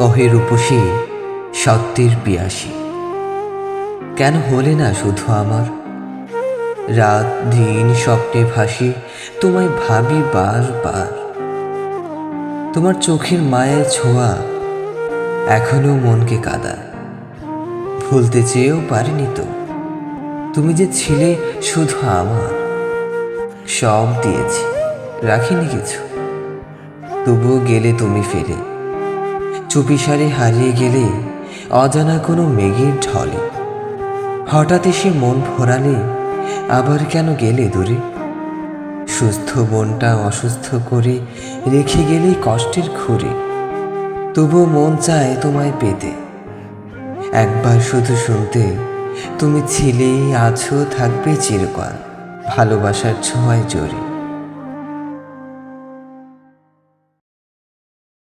অহে রূপসী, সত্যের পিয়াসী। কেন হলে না শুধু আমার? রাত, দিন, স্বপ্নে ভাসি, তোমায় ভাবি বারবার তোমার চোখের মায়ের ছোঁয়া এখনও মনকে কাঁদায় ভুলতে চেয়েও পারিনি তো। তুমি যে ছিলে শুধু আমার। সব দিয়েছি, রাখিনি কিছু। তবুও গেলে তুমি ফেলে চুপিসারে হারিয়ে গেলে অজানা কোনো মেঘের ঢলে। হঠাৎ এসে মন ভরালে আবার কেন গেলে দূরে? সুস্থ মনটা অসুস্থ করে রেখে গেলেই কষ্টের ঘুরে। তবুও মন চায় তোমায় পেতে। একবার শুধু শুনতে তুমি ছিলেই আছো, থাকবে চিরকাল। ভালোবাসার ছোঁয়ায় জড়ি